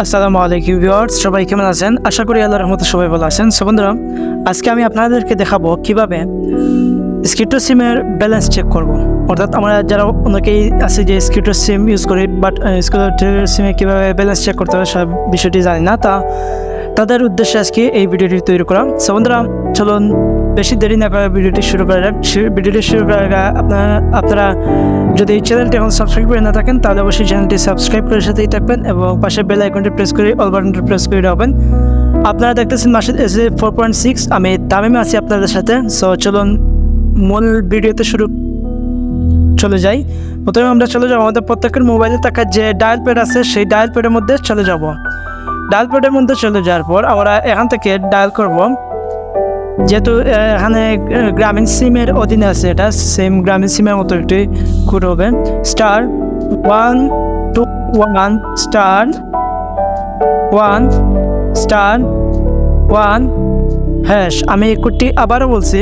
আসসালামু আলাইকুম ভিউয়ার্স, সবাই কেমন আছেন? আশা করি আল্লাহর রহমতে সবাই ভালো আছেন। সো বন্ধুরা, আজকে আমি আপনাদেরকে দেখাবো কীভাবে স্কিটো সিমের ব্যালেন্স চেক করব। অর্থাৎ আমরা যারা অনেকেই আছে যে স্কিটো সিম ইউজ করি বাট স্কিটো সিমে কীভাবে ব্যালেন্স চেক করতে হবে সব বিষয়টি জানি না, তা তাদের উদ্দেশ্যে আজকে এই ভিডিওটি তৈরি করা সো বন্ধুরা, চলুন, বেশি দেরি না করে ভিডিওটি শুরু করা যাক ভিডিওটি শুরু করার আগে আপনারা আপনারা যদি এই চ্যানেলটি এখন সাবস্ক্রাইব করে না থাকেন, তাহলে অবশ্যই চ্যানেলটি সাবস্ক্রাইব করে সাথেই থাকবেন এবং পাশে বেল আইকনটি প্রেস করে অল বাটনটি প্রেস করে রাখবেন। আপনারা দেখতেছেন মাসের S A four point six আমি তামিমে আছি আপনাদের সাথে। সো চলুন, মূল ভিডিওতে শুরু চলে যাই। প্রথমে আমরা চলে যাব আমাদের প্রত্যেকের মোবাইলে থাকা যে ডায়াল প্যাড আছে, সেই ডায়াল প্যাডের মধ্যে চলে যাব। ডায়াল প্যাডের মধ্যে চলে যাওয়ার পর আমরা এখান থেকে ডায়াল করব। যেহেতু এখানে গ্রামীণ সিমের অধীনে আছে এটা, সেম গ্রামীণ সিমের মতো একটি কোড হবে। Star one two one star one star one hash. আমি কোডটি আবারও বলছি,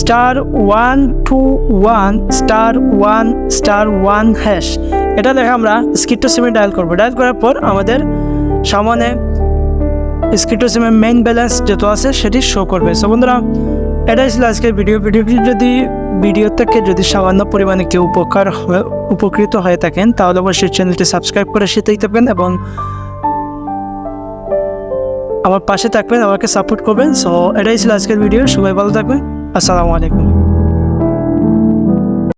star one two one star one star one hash. এটা দেখে আমরা স্কিটো সিমে ডায়াল করব। ডায়াল করার পর আমাদের সামনে স্কিটো সিমের মেইন ব্যালেন্স যত আছে, সেটি শো করবে। সো বন্ধুরা, এটাই ছিল আজকের ভিডিও ভিডিওটি যদি ভিডিও থেকে যদি সামান্য পরিমাণে কেউ উপকার উপকৃত হয়ে থাকেন, তাহলে অবশ্যই চ্যানেলটি সাবস্ক্রাইব করে সেটাই থাকবেন এবং আমার পাশে থাকবেন, আমাকে সাপোর্ট করবেন। সো এটাই ছিল আজকের ভিডিও সবাই ভালো থাকবেন। আসসালামু আলাইকুম।